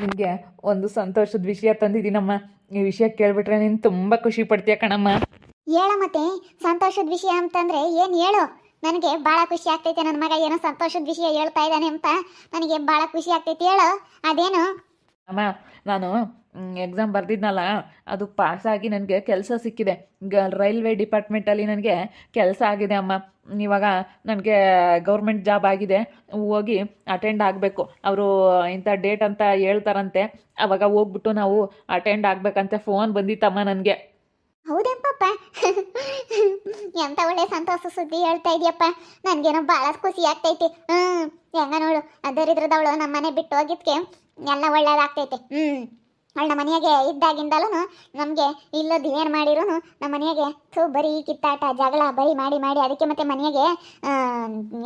ನಿನಗೆ ಒಂದು ಸಂತೋಷದ ವಿಷಯ ತಂದಿದ್ದೀನಮ್ಮ ಈ ವಿಷಯ ಕೇಳ್ಬಿಟ್ರೆ ನೀನು ತುಂಬ ಖುಷಿ ಪಡ್ತೀಯ ಕಣಮ್ಮ. ಹೇಳ ಮತ್ತೆ, ಸಂತೋಷದ ವಿಷಯ ಅಂತಂದ್ರೆ ಏನು ಹೇಳು? ನನಗೆ ಭಾಳ ಖುಷಿ ಆಗ್ತೈತೆ, ನನ್ನ ಮಗ ಏನೋ ಸಂತೋಷದ ವಿಷಯ ಹೇಳ್ತಾ ಇದ್ದಾನೆ ಅಂತ. ನನಗೆ ಭಾಳ ಖುಷಿ ಆಗ್ತೈತೆ, ಹೇಳು. ಅದೇನು? ಅಮ್ಮ, ನಾನು ಎಕ್ಸಾಮ್ ಬರೆದಿದ್ನಲ್ಲ, ಅದು ಪಾಸಾಗಿ ನನಗೆ ಕೆಲಸ ಸಿಕ್ಕಿದೆ. ಗ ರೈಲ್ವೆ ಡಿಪಾರ್ಟ್ಮೆಂಟಲ್ಲಿ ನನಗೆ ಕೆಲಸ ಆಗಿದೆ ಅಮ್ಮ. ಇವಾಗ ನನಗೆ ಗೌರ್ಮೆಂಟ್ ಜಾಬ್ ಆಗಿದೆ. ಹೋಗಿ ಅಟೆಂಡ್ ಆಗಬೇಕು. ಅವರು ಇಂಥ ಡೇಟ್ ಅಂತ ಹೇಳ್ತಾರಂತೆ. ಅವಾಗ ಹೋಗ್ಬಿಟ್ಟು ನಾವು ಅಟೆಂಡ್ ಆಗಬೇಕಂತೆ. ಫೋನ್ ಬಂದಿತ್ತಮ್ಮ ನನಗೆ. ಹೌದೇನಪ್ಪ? ಎಂತ ಒಳ್ಳೆ ಸಂತೋಷ ಸುದ್ದಿ ಹೇಳ್ತಾ ಇದೀಯಪ್ಪ. ನನಗೇನೋ ಭಾಳ ಖುಷಿ ಆಗ್ತೈತಿ. ಹ್ಮ್, ಹೆಂಗ ನೋಡು ಅದರಿದ್ರದವಳು ನಮ್ಮ ಮನೆ ಬಿಟ್ಟು ಹೋಗಿದ್ಕೆ. ಎಲ್ಲ ಒಳ್ಳೇದಾಗ್ತೈತೆ. ಹ್ಮ್. ಅವಳು ನಮ್ಮ ಮನೆಯಾಗೆ ಇದ್ದಾಗಿಂದಲೂ ನಮಗೆ ಇಲ್ಲೋದು ಏನು ಮಾಡಿರೂ ನಮ್ಮ ಮನೆಯಾಗೆ ಥೂ ಬರೀ ಕಿತ್ತಾಟ, ಜಗಳ ಬರೀ ಮಾಡಿ ಮಾಡಿ ಅದಕ್ಕೆ ಮತ್ತೆ ಮನೆಯಾಗೆ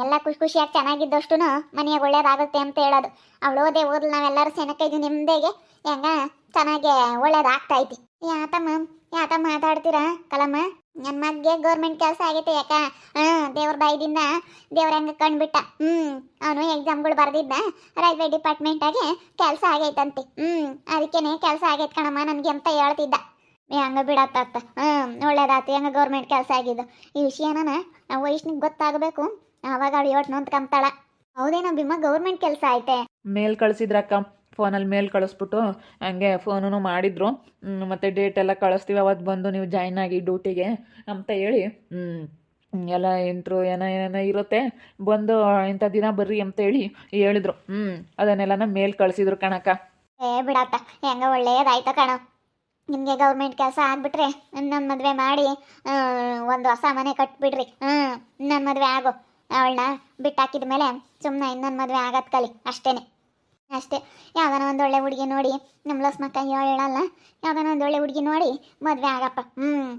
ಎಲ್ಲ ಖುಷಿ ಖುಷಿಯಾಗಿ ಚೆನ್ನಾಗಿದ್ದಷ್ಟು ಮನೆಯಾಗ ಒಳ್ಳೇದಾಗುತ್ತೆ ಅಂತ ಹೇಳೋದು. ಅವಳು ಓದೇ ಓದ್ಲು ನಾವೆಲ್ಲರೂ ಸೆನಕೈದು ನಿಮ್ಮದೇಗೆ ಹೆಂಗ? ಚೆನ್ನಾಗೆ ಒಳ್ಳೇದಾಗ್ತೈತಿ. ಯಾತಮ್ಮ ಯಾತ ಮಾತಾಡ್ತೀರಾ ಕಲಮ್ಮ? ನನ್ನ ಮಗ್ಗೆ ಗೌರ್ಮೆಂಟ್ ಕೆಲಸ ಆಗೈತೆ ಯಾಕ? ಹ್ಞೂ ದೇವ್ರ ಬಾಯ್ದಿಂದ ದೇವ್ರ ಹಂಗೆ ಕಂಡುಬಿಟ್ಟ. ಹ್ಞೂ ಅವನು ಎಕ್ಸಾಮ್ಗಳು ಬರ್ದಿದ್ದ. ರೈಲ್ವೆ ಡಿಪಾರ್ಟ್ಮೆಂಟಾಗೆ ಕೆಲಸ ಆಗೈತಂತೆ. ಹ್ಞೂ ಅದಕ್ಕೇನೆ ಕೆಲಸ ಆಗೈತೆ ಕಣಮ್ಮ ನನಗೆ ಅಂತ ಹೇಳ್ತಿದ್ದ. ಹಂಗೆ ಬಿಡತ್ತ ಹ್ಞೂ ಒಳ್ಳೇದಾತು, ಹೆಂಗೆ ಗೌರ್ಮೆಂಟ್ ಕೆಲಸ ಆಗಿದ್ದು. ಈ ವಿಷಯನ ನಾವು ವೈಷ್ಣಿಗೆ ಗೊತ್ತಾಗಬೇಕು. ಆವಾಗ ಅವಳು ಯೋಟ್ ನೊಂದ್ಕೊಂತಾಳ ಹೌದೇನೋ ಬಿಮ್ಮ ಗೌರ್ಮೆಂಟ್ ಕೆಲಸ ಐತೆ. ಮೇಲ್ ಕಳಿಸಿದ್ರಕ್ಕ. ಫೋನಲ್ಲಿ ಮೇಲ್ ಕಳಿಸ್ಬಿಟ್ಟು ಹಂಗೆ ಫೋನೂ ಮಾಡಿದ್ರು. ಮತ್ತು ಡೇಟ್ ಎಲ್ಲ ಕಳಿಸ್ತೀವಿ ಅವತ್ತು ಬಂದು ನೀವು ಜಾಯ್ನ್ ಆಗಿ ಡ್ಯೂಟಿಗೆ ಅಂತ ಹೇಳಿ ಎಲ್ಲ ಎಂಟ್ರು ಏನೋ ಏನೇನೋ ಇರುತ್ತೆ, ಬಂದು ಇಂಥ ದಿನ ಬರ್ರಿ ಅಂತ ಹೇಳಿ ಹೇಳಿದ್ರು. ಹ್ಞೂ ಅದನ್ನೆಲ್ಲ ಮೇಲ್ ಕಳಿಸಿದ್ರು ಕಣಕ್ಕ. ಏ ಬಿಡತ್ತ ಹೆಂಗ ಒಳ್ಳೇದಾಯ್ತ ಕಣ. ನಿಮಗೆ ಗೌರ್ಮೆಂಟ್ ಕೆಲಸ ಆಗ್ಬಿಟ್ರೆ ನನ್ನ ಮದುವೆ ಮಾಡಿ ಒಂದು ಹೊಸ ಮನೆ ಕಟ್ಬಿಡ್ರಿ. ಹ್ಞೂ ನನ್ನ ಮದುವೆ ಆಗು. ಅವಳನ್ನ ಬಿಟ್ಟಾಕಿದ ಮೇಲೆ ಸುಮ್ಮನೆ ಇನ್ನೊಂದು ಮದುವೆ ಆಗತ್ ಕಲಿ, ಅಷ್ಟೇನೆ. ಅಷ್ಟೇ. ಯಾವ್ದಾನ ಒಂದು ಒಳ್ಳೆ ಹುಡುಗಿ ನೋಡಿ ನಮ್ಮ ಲಸ್ ಮಕ್ಕ ಹೇಳಲ್ಲ, ಯಾವ್ದಾನ ಒಂದು ಒಳ್ಳೆ ಹುಡುಗಿ ನೋಡಿ ಮದುವೆ ಆಗಪ್ಪ. ಹ್ಮ್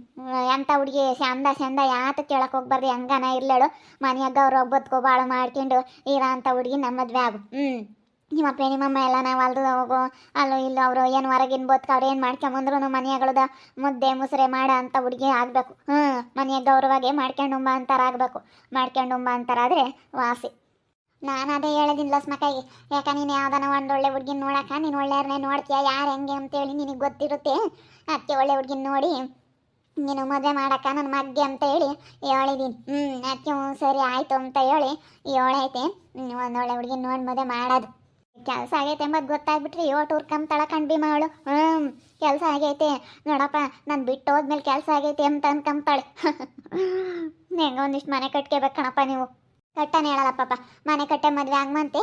ಎಂಥ ಹುಡುಗಿ ಚಂದ ಚಂದ ಯಾತ ಕೇಳಕ್ಕೆ ಹೋಗ್ಬಾರ್ದು, ಹೆಂಗನ ಇರ್ಲೇಳು. ಮನೆಯಾಗ ಅವ್ರು ಒಬ್ಬತ್ಕೋ ಭಾಳ ಮಾಡ್ಕೊಂಡು ಇರೋ ಅಂಥ ಹುಡುಗಿ ನಮ್ಮ ಮದುವೆ ಆಗು. ಹ್ಞೂ ನಿಮ್ಮಪ್ಪ ನಿಮ್ಮಮ್ಮ ಎಲ್ಲ ನಾವು ಅಲ್ದು ಹೋಗೋ, ಅಲ್ಲೋ ಇಲ್ಲೋ ಅವರು ಏನು ಹೊರಗಿನ ಬದುಕು ಅವ್ರು ಏನು ಮಾಡ್ಕೊಂಬಂದ್ರು ಮನೆಗಳದ ಮುದ್ದೆ, ಮುಸುರೆ ಮಾಡ ಅಂತ ಹುಡುಗಿ ಆಗಬೇಕು. ಹ್ಞೂ ಮನೆಯ ಗೌರವಾಗೆ ಅಂತಾರ ಆಗಬೇಕು. ಮಾಡ್ಕೊಂಡುಂಬ ಅಂತಾರಾದರೆ ವಾಸಿ. ನಾನು ಅದೇ ಹೇಳೋದಿಲ್ಲ ಲಸ್ಮಕ್ಕಾಗಿ ಯಾಕ ನೀನು ಯಾವ್ದಾನ ಒಂದು ಒಳ್ಳೆ ಹುಡುಗಿನ ನೋಡಕ್ಕ ನೀನು ಒಳ್ಳೆಯವ್ರನ್ನೇ ನೋಡ್ತೀಯ? ಯಾರು ಹೆಂಗೆ ಅಂತೇಳಿ ನಿನಗೆ ಗೊತ್ತಿರುತ್ತೆ? ಅದಕ್ಕೆ ಒಳ್ಳೆ ಹುಡುಗಿನ ನೋಡಿ, ನೀನು ಮದುವೆ ಮಾಡಕ್ಕ ನನ್ನ ಮಗ್ಗೆ ಅಂತ ಹೇಳಿ ಹೇಳಿದೀನಿ. ಹ್ಞೂ ಅದಕ್ಕೆ ಹ್ಞೂ ಸರಿ ಆಯಿತು ಅಂತ ಹೇಳಿ ಹೇಳೈತೆ ಒಂದು ಒಳ್ಳೆ ಹುಡುಗಿನ ನೋಡಿ ಮದುವೆ ಮಾಡೋದು. ಕೆಲಸ ಆಗೈತೆ ಎಂಬುದು ಗೊತ್ತಾಗ್ಬಿಟ್ರಿ ಯೋಟ್ ಊರ್ಕಂತಾಳ ಕಣ್ಬಿ ಮಾಡು ಹ್ಞೂ ಕೆಲಸ ಆಗೈತೆ. ನೋಡಪ್ಪ, ನಾನು ಬಿಟ್ಟು ಹೋದ್ಮೇಲೆ ಕೆಲಸ ಆಗೈತೆ ಅಂತ ಅನ್ಕೊಂತಾಳೆ ಹೆಂಗ ಒಂದಿಷ್ಟು ಮನೆ ಕಟ್ಕೋಬೇಕು ಕಣಪ್ಪ ನೀವು. ಕಟ್ಟನೆ ಹೇಳಲ್ಲ ಪಾಪ. ಮನೆ ಕಟ್ಟೆ ಮದುವೆ ಆಗ್ಮಂತೆ.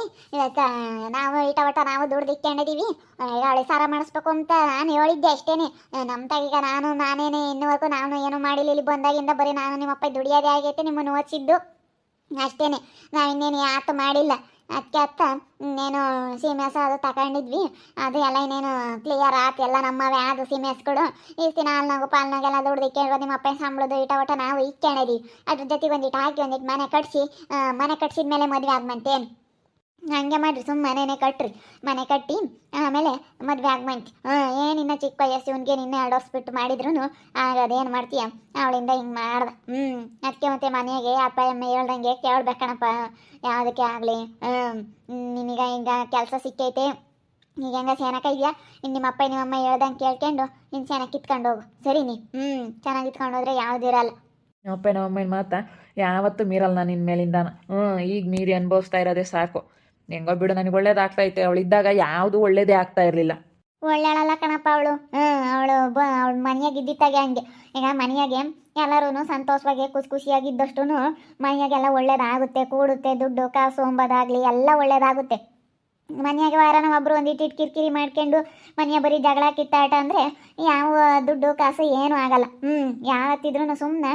ನಾವು ಇಟ ಒಟ ನಾವು ದುಡ್ದು ಇಟ್ಕೊಂಡಿದೀವಿ ಅವಳಿ ಸಾರ ಮಾಡಿಸ್ಬೇಕು ಅಂತ ನಾನು ಹೇಳಿದ್ದೆ ಅಷ್ಟೇನೆ. ನಮ್ಮ ತಾಗೀಗ ನಾನು, ನಾನೇನೆ ಇನ್ನುವರೆಗೂ ನಾನು ಏನು ಮಾಡಿಲ್ಲ. ಇಲ್ಲಿ ಬಂದಾಗಿಂದ ಬರೀ ನಾನು ನಿಮ್ಮಪ್ಪ ದುಡಿಯೋದೇ ಆಗೈತೆ ನಿಮ್ಮನ್ನು ಓದಿಸಿದ್ದು ಅಷ್ಟೇನೆ. ನಾವು ಇನ್ನೇನು ಯಾತು ಮಾಡಿಲ್ಲ. ಅದಕ್ಕೆ ಅತ್ತ, ಇನ್ನೇನು ಸೀಮೆಸ್ ಅದು ತಗೊಂಡಿದ್ವಿ, ಅದು ಎಲ್ಲ ಇನ್ನೇನು ಕ್ಲಿಯರ್ ಆತ, ಎಲ್ಲ ನಮ್ಮವೇ ಅದು ಸೀಮೆಸ್ಗಳು ಈ ದಿನ ಹಾಲ್ನಾಗು ಪಾಲ್ನಾಗೆಲ್ಲ ದುಡ್ದು ಇಕ್ಕೊಂಡು ನಿಮ್ಮ ಅಪ್ಪ ಸಂಬಳದು ಇಟ ಒಟ ನಾವು ಇಕ್ಕೊಂಡಿದ್ವಿ ಅದ್ರ ಜೊತೆಗೆ ಒಂದಿಟ್ಟು ಹಾಕಿ ಒಂದಿಟ್ಟು ಮನೆ ಕಟ್ಸಿ ಮನೆ ಕಟ್ಸಿದ ಮೇಲೆ ಮದುವೆ ಆಗ್ಮಂತೇನು ಹಂಗೆ ಮಾಡಿರಿ ಸುಮ್ಮ ಮನೆನೇ ಕಟ್ಟ್ರಿ ಮನೆ ಕಟ್ಟಿ, ಆಮೇಲೆ ಮದುವೆ ಆಗ್ಮಂತಿ ಹಾಂ ಏನಿನ್ನ ಚಿಕ್ಕ ವಯಸ್ಸು, ಇವನಿಗೆ ನಿನ್ನೆ ಎರಡು ವರ್ಷ ಬಿಟ್ಟು ಮಾಡಿದ್ರು ಆಗ ಅದೇನು ಮಾಡ್ತೀಯ? ಅವಳಿಂದ ಹಿಂಗೆ ಮಾಡ್ದೆ. ಹ್ಞೂ ಅದಕ್ಕೆ ಮತ್ತೆ ಮನೆಗೆ ಅಪ್ಪ, ಅಮ್ಮ ಹೇಳ್ದಂಗೆ ಕೇಳ್ಬೇಕಣಪ್ಪ. ಯಾವುದಕ್ಕೆ ಆಗಲಿ? ಹ್ಞೂ ನಿನಗ ಈಗ ಕೆಲಸ ಸಿಕ್ಕೈತೆ. ಈಗ ಹೆಂಗ ಸೇನಕ ಇದೆಯಾ? ಇನ್ನು ನಿಮ್ಮ ಅಪ್ಪ ನಿಮ್ಮಮ್ಮ ಹೇಳ್ದಂಗೆ ಕೇಳ್ಕೊಂಡು ನೀನು ಚೆನ್ನಾಗಿ ಕಿತ್ಕೊಂಡು ಹೋಗು. ಸರಿ ನೀ? ಹ್ಞೂ ಚೆನ್ನಾಗಿ ಕಿತ್ಕೊಂಡು ಹೋದ್ರೆ ಯಾವುದಿರಲ್ಲ ನಮ್ಮಪ್ಪ ನಮ್ಮಮ್ಮನ ಮಾತಾ ಯಾವತ್ತೂ ಮೀರಲ್ಲ ನಾನು ನಿನ್ನ ಮೇಲಿಂದ ಹ್ಞೂ ಈಗ ಮೀರಿ ಅನುಭವಿಸ್ತಾ ಇರೋದೇ ಸಾಕು. ಹೆಂಗೋ ಬಿಡು, ನನಗೆ ಒಳ್ಳೇದಾಗ್ತೈತೆ ಅವಳಿದ್ದಾಗ ಯಾವುದು ಒಳ್ಳೇದೇ ಆಗ್ತಾ ಇರಲಿಲ್ಲ. ಒಳ್ಳೆಯಳಲ್ಲ ಕಣಪ್ಪ ಅವಳು. ಹ್ಮ್, ಅವಳು ಅವಳು ಮನೆಯಾಗ ಇದ್ದಿತ್ತಾಗೆ ಹಂಗೆ. ಈಗ ಮನೆಯಾಗೆ ಎಲ್ಲರೂ ಸಂತೋಷವಾಗಿ ಖುಷಿ ಖುಷಿಯಾಗಿದ್ದಷ್ಟು ಮನೆಯಾಗೆಲ್ಲ ಒಳ್ಳೇದಾಗುತ್ತೆ. ಕೂಡುತ್ತೆ, ದುಡ್ಡು, ಕಾಸು ಅಂಬೋದಾಗಲಿ ಎಲ್ಲ ಒಳ್ಳೇದಾಗುತ್ತೆ. ಮನೆಯಾಗೆ ವಾರನ ಒಬ್ರು ಒಂದಿಟ್ಟು ಕಿರಿಕಿರಿ ಮಾಡ್ಕೊಂಡು ಮನೆಯ ಬರೀ ಜಗಳ, ಕಿತ್ತಾಟ ಅಂದರೆ ಯಾವ ದುಡ್ಡು, ಕಾಸು ಏನೂ ಆಗಲ್ಲ. ಹ್ಞೂ ಯಾವತ್ತಿದ್ರೂ ಸುಮ್ಮನೆ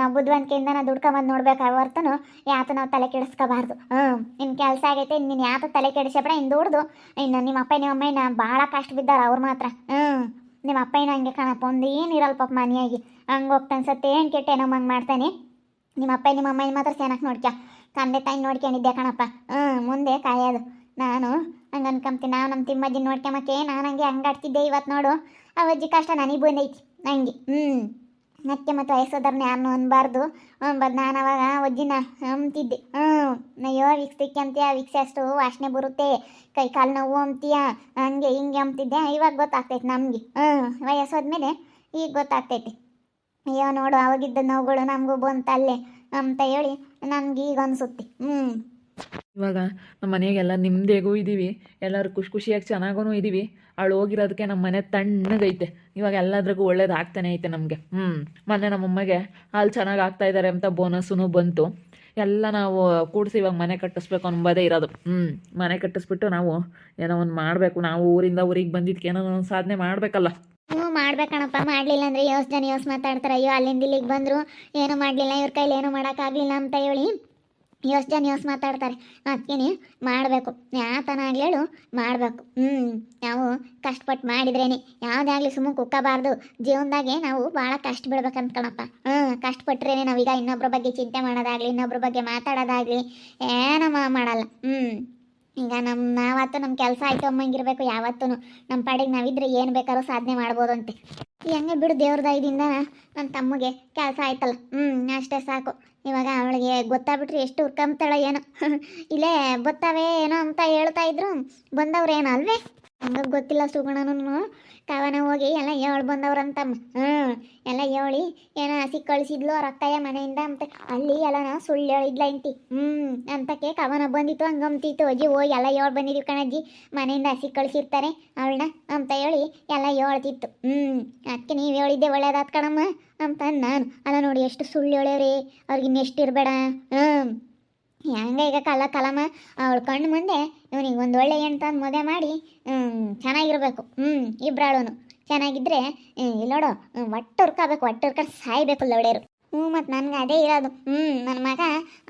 ನಾವು ಬುದ್ಧಿವಂತಿಕೆಯಿಂದ ನಾವು ದುಡ್ಕೊಂಬಂದು ನೋಡ್ಬೇಕು ಹೊರ್ತನು ಯಾತು ನಾವು ತಲೆ ಕೆಡಿಸ್ಕೋಬಾರ್ದು. ಹ್ಞೂ ಇನ್ನು ಕೆಲಸ ಆಗೈತೆ ನೀನು ಯಾತು ತಲೆ ಕೆಡಿಸ್ಬೇಡ ಇನ್ನು ದುಡ್ದು, ಇನ್ನು ನಿಮ್ಮ ಅಪ್ಪ ನಿಮ್ಮ ಅಮ್ಮ ಇನ್ನು ಭಾಳ ಕಷ್ಟ ಬಿದ್ದಾರ ಅವ್ರು ಮಾತ್ರ. ಹ್ಞೂ ನಿಮ್ಮ ಅಪ್ಪ ಇನ್ನು ಹಂಗೆ ಕಣಪ್ಪ, ಒಂದು ಏನು ಇರಲ್ಲ ಪಾಪ ಮನೆಯಾಗಿ. ಹಂಗೆ ಹೋಗ್ತಾನೆ ಸತ್ತೆ, ಏನು ಕೆಟ್ಟೇನೋ ಹಂಗೆ ಮಾಡ್ತಾನೆ. ನಿಮ್ಮ ಅಪ್ಪ ನಿಮ್ಮ ಅಮ್ಮ ಮಾತ್ರ ಚೆನ್ನಾಗಿ ನೋಡ್ಕ ತಂದೆ ತಾಯಿ ನೋಡ್ಕೊಂಡಿದ್ದೆ ಕಣಪ್ಪ? ಹ್ಞೂ ಮುಂದೆ ಕಾಯೋದು. ನಾನು ಹಂಗೆ ಅನ್ಕೊಂತೀನಿ ನಾವು ನಮ್ಮ ತಿಮ್ಮಜ್ಜಿ ನೋಡ್ಕೊಂಬಕ್ಕೆ ನಾನು ಹಂಗೆ ಹಂಗೆ ಆಡ್ತಿದ್ದೆ ಇವತ್ತು ನೋಡು. ಅವಜ್ಜಿ ಕಷ್ಟ ನನಗೆ ಬಂದೈತಿ ಹಂಗೆ ಹ್ಞೂ ಮತ್ತೆ ಮತ್ತು ವಯಸ್ಸೋದ್ರನ್ನ ಯಾರನ್ನು ಅನ್ಬಾರ್ದು. ಬದ್ ನಾನು ಅವಾಗ ಒಜ್ಜಿನ ಅಂತಿದ್ದೆ ಹ್ಞೂ ಅಯ್ಯೋ ವಿಕ್ಸ್ ತಿಕ್ಕಂತೀಯ ವಿಕ್ಸ್ ಅಷ್ಟು ವಾಸನೆ ಬರುತ್ತೆ. ಕೈ ಕಾಲು ನೋವು ಅಂತೀಯ? ಹಂಗೆ, ಹಿಂಗೆ ಅಂತಿದ್ದೆ ಇವಾಗ ಗೊತ್ತಾಗ್ತೈತೆ ನಮಗೆ. ಹ್ಞೂ ವಯಸ್ಸೋದ್ಮೇಲೆ ಈಗ ಗೊತ್ತಾಗ್ತೈತಿ. ಅಯ್ಯೋ, ನೋಡು, ಅವಾಗಿದ್ದ ನೋವುಗಳು ನಮಗೂ ಬಂತಲ್ಲೇ ಅಂತ ಹೇಳಿ ನನಗೆ ಈಗ ಅನಿಸುತ್ತೆ. ಹ್ಞೂ ಇವಾಗ ನಮ್ಮ ಮನೆಗೆಲ್ಲ ನಿಮ್ಮದೇಗೂ ಇದ್ದೀವಿ ಎಲ್ಲರೂ ಖುಷಿ ಖುಷಿಯಾಗಿ ಚೆನ್ನಾಗೂ ಇದ್ದೀವಿ ಅವಳು ಹೋಗಿರೋದಕ್ಕೆ ನಮ್ಮ ಮನೆ ತಣ್ಣಗೈತೆ. ಇವಾಗ ಎಲ್ಲದ್ರಿಗೂ ಒಳ್ಳೇದು ಆಗ್ತಾನೆ ಐತೆ ನಮಗೆ. ಹ್ಞೂ ಮೊನ್ನೆ ನಮ್ಮಮ್ಮಗೆ ಹಾಲು ಚೆನ್ನಾಗಿ ಆಗ್ತಾ ಇದ್ದಾರೆ ಅಂತ ಬೋನಸ್ಸೂ ಬಂತು. ಎಲ್ಲ ನಾವು ಕೂಡಿಸಿ ಇವಾಗ ಮನೆ ಕಟ್ಟಿಸ್ಬೇಕು ಅನ್ನೋದೇ ಇರೋದು. ಹ್ಞೂ ಮನೆ ಕಟ್ಟಿಸ್ಬಿಟ್ಟು ನಾವು ಏನೋ ಒಂದು ಮಾಡಬೇಕು. ನಾವು ಊರಿಂದ ಊರಿಗೆ ಬಂದಿದ್ದಕ್ಕೆ ಏನೋ ಒಂದು ಸಾಧನೆ ಮಾಡಬೇಕಲ್ಲ. ಹ್ಞೂ ಮಾಡ್ಬೇಕಣಪ್ಪ. ಮಾಡಲಿಲ್ಲ ಅಂದರೆ ಜನ ಯೋಸ್ ಮಾತಾಡ್ತಾರೆ. ಅಯ್ಯೋ, ಅಲ್ಲಿಂದ ಇಲ್ಲಿಗೆ ಬಂದರು ಏನೂ ಮಾಡಲಿಲ್ಲ. ಇವ್ರ ಕೈಲಿ ಏನೂ ಮಾಡೋಕ್ಕಾಗಲಿಲ್ಲ ಅಂತ ಹೇಳಿ. ಯೋಸ್ ಜನ ಯೋಸ್ ಮಾತಾಡ್ತಾರೆ. ಅದಕ್ಕೇನೆ ಮಾಡಬೇಕು. ಆಗಲಿ ಹೇಳು, ಮಾಡಬೇಕು. ಹ್ಞೂ ನಾವು ಕಷ್ಟಪಟ್ಟು ಮಾಡಿದ್ರೇನೆ. ಯಾವುದಾಗಲಿ ಸುಮ್ಮನೆ ಕುಕ್ಕಬಾರ್ದು. ಜೀವನದಾಗೆ ನಾವು ಭಾಳ ಕಷ್ಟ ಬಿಡ್ಬೇಕಂತ ಕಣಪ್ಪ. ಹ್ಞೂ ಕಷ್ಟಪಟ್ರೇನೆ ನಾವೀಗ ಇನ್ನೊಬ್ರ ಬಗ್ಗೆ ಚಿಂತೆ ಮಾಡೋದಾಗಲಿ, ಇನ್ನೊಬ್ರ ಬಗ್ಗೆ ಮಾತಾಡೋದಾಗಲಿ ಏನೋ ಮಾ- ಮಾಡಲ್ಲ. ಹ್ಞೂ ಈಗ ನಮ್ಮ ನಾವತ್ತು ನಮ್ಮ ಕೆಲಸ ಆಯ್ತು ಅಮ್ಮಂಗಿರ್ಬೇಕು ಯಾವತ್ತೂ ನಮ್ಮ ಪಾಡಿಗೆ ನಾವಿದ್ರೆ ಏನು ಬೇಕಾದ್ರೂ ಸಾಧನೆ ಮಾಡ್ಬೋದಂತೆ. ಹೆಂಗೆ ಬಿಡು ದೇವ್ರ ದಯದಿಂದ ನನ್ನ ತಮ್ಮಗೆ ಕೆಲಸ ಆಯ್ತಲ್ಲ. ಹ್ಞೂ ಅಷ್ಟೇ ಸಾಕು. ಇವಾಗ ಅವಳಿಗೆ ಗೊತ್ತಾಗ್ಬಿಟ್ರೆ ಎಷ್ಟು ಹುರ್ಕಂಬ್ತಾಳೆ ಏನೋ. ಇಲ್ಲೇ ಬತ್ತಾವೆ ಏನೋ ಅಂತ ಹೇಳ್ತಾ ಇದ್ರು. ಬಂದವ್ರೇನೋ ಅಲ್ವೇ ಹಂಗಾಗಿ ಗೊತ್ತಿಲ್ಲ ಸುಗುಣನು ಕವನ ಹೋಗಿ ಎಲ್ಲ ಹೇಳಿ ಬಂದವ್ರಂತಮ್ಮ ಹ್ಞೂ ಎಲ್ಲ ಹೇಳಿ ಏನೋ ಹಸಿ ಕಳಿಸಿದ್ಲು ಅವ್ರ ಮನೆಯಿಂದ ಅಂತ. ಅಲ್ಲಿ ಎಲ್ಲ ಸುಳ್ಳು ಹೇಳಿದ್ಲ ಇಂತಿ ಹ್ಞೂ ಅಂತಕ್ಕೆ ಕವನ ಬಂದಿತ್ತು ಹಂಗಂತಿತ್ತು ಅಜ್ಜಿ ಹೋಗಿ ಎಲ್ಲ ಹೇಳಿ ಬಂದಿದ್ವಿ ಕಣಜ್ಜಿ ಮನೆಯಿಂದ ಹಸಿ ಕಳಿಸಿರ್ತಾರೆ ಅವಳನ್ನ ಅಂತ ಹೇಳಿ ಎಲ್ಲ ಹೇಳ್ತಿತ್ತು ಹ್ಞೂ ಅದಕ್ಕೆ ನೀವು ಹೇಳಿದ್ದೆ ಒಳ್ಳೇದಾತ್ ಕಣಮ್ಮ ಅಂತ ನಾನು. ಅಲ್ಲ ನೋಡಿ, ಎಷ್ಟು ಸುಳ್ಳು ಹೇಳ್ಯವ್ರಿ? ಅವ್ರಿಗೆ ಇನ್ನೆಷ್ಟು ಇರಬೇಡ. ಹ್ಞೂ ಹೆಂಗ ಈಗ ಕಲ ಕಲಮ, ಅವಳ ಕಣ್ಣು ಮುಂದೆ ಇವನಿಗೆ ಒಂದು ಒಳ್ಳೆ ಎಂತಂದು ಮದುವೆ ಮಾಡಿ ಚೆನ್ನಾಗಿರ್ಬೇಕು. ಹ್ಞೂ ಇಬ್ರಾಳನು. ಚೆನ್ನಾಗಿದ್ರೆ ಇಲ್ಲಿ ನೋಡು ಒಟ್ಟು ಹುರ್ಕೋಬೇಕು, ಒಟ್ಟು ಹುರ್ಕೊಂಡು ಸಾಯ್ಬೇಕು ಲವಡೆಯರು ಹ್ಞೂ ಮತ್ತು ನನಗೆ ಅದೇ ಇರೋದು. ಹ್ಞೂ ನನ್ನ ಮಗ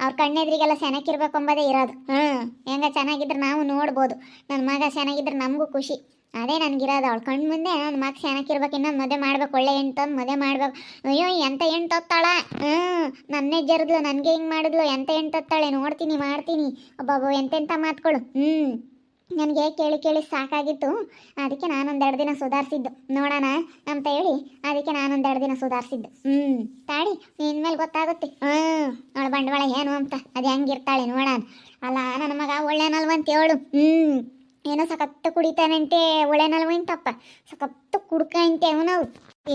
ಅವ್ರ ಕಣ್ಣೆದ್ರಿಗೆಲ್ಲ ಚೆನ್ನಾಗಿರ್ಬೇಕು ಅಂಬೋದೇ ಇರೋದು. ಹ್ಞೂ ಹೆಂಗ ಚೆನ್ನಾಗಿದ್ರೆ ನಾವು ನೋಡ್ಬೋದು. ನನ್ನ ಮಗ ಚೆನ್ನಾಗಿದ್ರೆ ನಮಗೂ ಖುಷಿ. ಅದೇ ನನಗಿರೋದು. ಅವಳು ಕಣ್ಣು ಮುಂದೆ ನನ್ನ ಮಗ ಚೆನ್ನಾಗಿರ್ಬೇಕು ಇನ್ನೊಂದು ಮದುವೆ ಮಾಡ್ಬೇಕು, ಒಳ್ಳೆ ಹೆಣ್ತಂದು ಮದುವೆ ಮಾಡ್ಬೇಕು. ಅಯ್ಯೋ, ಎಂತ ಹೆಣ್ಣು ತತ್ತಾಳ ಹ್ಞೂ ನನ್ನೇ ಜರಿದ್ಲು ನನಗೆ ಹಿಂಗೆ ಮಾಡಿದ್ಲು, ಎಂತ ಹೆಣ್ಣು ತತ್ತಾಳೆ ನೋಡ್ತೀನಿ, ಮಾಡ್ತೀನಿ. ಒಬ್ಬೊಬ್ಬ ಎಂತೆಂಥ ಮಾತುಗಳು ಹ್ಞೂ. ನನಗೆ ಕೇಳಿ ಕೇಳಿ ಸಾಕಾಗಿತ್ತು. ಅದಕ್ಕೆ ನಾನೊಂದೆರಡು ದಿನ ಸುಧಾರಿಸಿದ್ದು. ನೋಡೋಣ ಅಂತ ಹೇಳಿ, ಅದಕ್ಕೆ ನಾನೊಂದೆರಡು ದಿನ ಸುಧಾರಿಸಿದ್ದು. ಹ್ಞೂ. ತಾಡಿ ಇನ್ಮೇಲೆ ಗೊತ್ತಾಗುತ್ತೆ. ಹ್ಞೂ. ಅವಳ ಬಂಡವಾಳ ಏನು ಅಂತ. ಅದು ಹೆಂಗಿರ್ತಾಳೆ ನೋಡೋಣ. ಅಲ್ಲ, ನನ್ನ ಮಗ ಒಳ್ಳೆನಲ್ವಂತ ಹೇಳು. ಹ್ಞೂ. ಏನೋ ಸಖತ್ತು ಕುಡಿತಾನಂತೆ ಒಳ್ಳೆನಲ್ವಂತಪ್ಪ ಸಖತ್ತು ಕುಡ್ಕಂತೆ ಅವನು.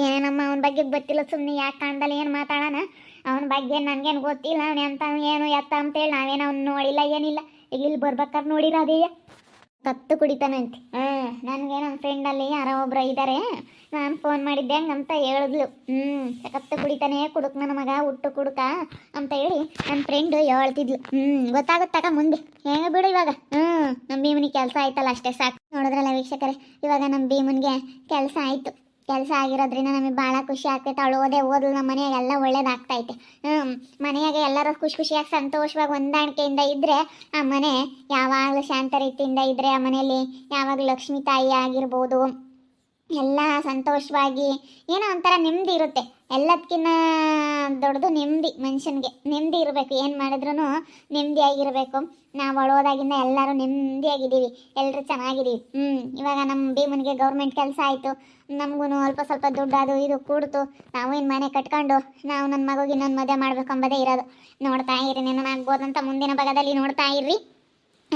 ಏನಮ್ಮ ಅವನ ಬಗ್ಗೆ ಗೊತ್ತಿಲ್ಲ ಸುಮ್ಮನೆ ಯಾಕೆ ಕಾಣ್ದಲ್ಲ, ಏನು ಮಾತಾಡೋಣ? ಅವನ ಬಗ್ಗೆ ನನಗೇನು ಗೊತ್ತಿಲ್ಲ, ಅವನು ಎಂತ, ಏನು ಎತ್ತ ಅಂತೇಳಿ ನಾವೇನು ಅವ್ನು ನೋಡಿಲ್ಲ, ಏನಿಲ್ಲ. ಈಗ ಇಲ್ಲಿ ಬರ್ಬೇಕಾದ್ರೆ ನೋಡಿರೋದೇ ಕತ್ತು ಕುಡಿತಾನಂತೆ. ಹಾಂ ನನಗೆ ನಮ್ಮ ಫ್ರೆಂಡಲ್ಲಿ ಯಾರೋ ಒಬ್ರು ಇದ್ದಾರೆ ನಾನು ಫೋನ್ ಮಾಡಿದ್ದೆ ಹಂಗಂತ ಹೇಳಿದ್ಲು. ಹ್ಞೂ ಸಕತ್ತು ಕುಡಿತಾನೆ, ಕುಡುಕ್ ನನ್ನ ಮಗ, ಹುಟ್ಟು ಕುಡುಕ ಅಂತ ಹೇಳಿ ನನ್ನ ಫ್ರೆಂಡು ಹೇಳ್ತಿದ್ಲು. ಹ್ಞೂ ಗೊತ್ತಾಗುತ್ತಾಗ ಮುಂದೆ. ಹೆಂಗೆ ಬಿಡು ಇವಾಗ? ಹ್ಞೂ ನಮ್ಮ ಭೀಮನಿಗೆ ಕೆಲಸ ಆಯ್ತಲ್ಲ ಅಷ್ಟೇ ಸಾಕು. ನೋಡಿದ್ರಲ್ಲ ವೀಕ್ಷಕರೇ, ಇವಾಗ ನಮ್ಮ ಭೀಮನ್ಗೆ ಕೆಲಸ ಆಯಿತು. ಕೆಲಸ ಆಗಿರೋದ್ರಿಂದ ನಮಗೆ ಭಾಳ ಖುಷಿ ಆಗ್ತೈತೆ. ಅವಳು ಓದೇ ಓದಲು ನಮ್ಮ ಮನೆಯಾಗೆಲ್ಲ ಒಳ್ಳೇದಾಗ್ತೈತೆ. ಹ್ಞೂ ಮನೆಯಾಗೆ ಎಲ್ಲರೂ ಖುಷಿ ಖುಷಿಯಾಗಿ ಸಂತೋಷವಾಗಿ ಹೊಂದಾಣಿಕೆಯಿಂದ ಇದ್ದರೆ ಆ ಮನೆ ಯಾವಾಗಲೂ ಶಾಂತ ರೀತಿಯಿಂದ ಇದ್ದರೆ ಆ ಮನೆಯಲ್ಲಿ ಯಾವಾಗಲೂ ಲಕ್ಷ್ಮೀ ತಾಯಿ ಆಗಿರ್ಬೋದು. ಎಲ್ಲ ಸಂತೋಷವಾಗಿ ಏನೋ ಒಂಥರ ನೆಮ್ಮದಿ ಇರುತ್ತೆ. ಎಲ್ಲದಕ್ಕಿಂತ ದೊಡ್ಡದು ನೆಮ್ಮದಿ, ಮನುಷ್ಯನಿಗೆ ನೆಮ್ಮದಿ ಇರಬೇಕು. ಏನು ಮಾಡಿದ್ರೂ ನೆಮ್ಮದಿಯಾಗಿರಬೇಕು ನಾವು ಒಳೋದಾಗಿಂದ ಎಲ್ಲರೂ ನೆಮ್ಮದಿಯಾಗಿದ್ದೀವಿ. ಎಲ್ಲರೂ ಚೆನ್ನಾಗಿದ್ದೀವಿ. ಹ್ಞೂ ಇವಾಗ ನಮ್ಮ ಭೀಮನಿಗೆ ಗೌರ್ಮೆಂಟ್ ಕೆಲಸ ಆಯಿತು. ನಮಗೂ ಅಲ್ಪ ಸ್ವಲ್ಪ ದುಡ್ಡು ಅದು ಇದು ಕೂಡ್ತು. ನಾವು ಇನ್ನು ಮನೆ ಕಟ್ಕೊಂಡು ನಾವು ನನ್ನ ಮಗುಗೆ ಇನ್ನೊಂದು ಮದುವೆ ಮಾಡಬೇಕು ಅಂಬೋದೇ ಇರೋದು. ನೋಡ್ತಾ ಇರಿ ಆಗ್ಬೋದಂತ ಮುಂದಿನ ಭಾಗದಲ್ಲಿ ನೋಡ್ತಾ ಇರ್ರಿ.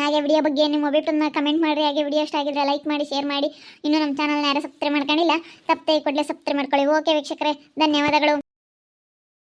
ಹಾಗೆ ವಿಡಿಯೋ ಬಗ್ಗೆ ನಿಮ್ಮ ಅಭಿಪ್ರಾಯ ಕಮೆಂಟ್ ಮಾಡಿರಿ. ಹಾಗೆ ವಿಡಿಯೋ ಇಷ್ಟ ಆಗಿದ್ರೆ ಲೈಕ್ ಮಾಡಿ ಶೇರ್ ಮಾಡಿ. ಇನ್ನೂ ನಮ್ಮ ಚಾನಲ್ನ ಯಾರು ಸಬ್ಸ್ಕ್ರೈಬ್ ಮಾಡ್ಕೊಂಡಿಲ್ಲ ತಪ್ಪದೆ ಕೂಡಲೇ ಸಬ್ಸ್ಕ್ರೈಬ್ ಮಾಡ್ಕೊಳ್ಳಿ. ಓಕೆ ವೀಕ್ಷಕರೇ, ಧನ್ಯವಾದಗಳು.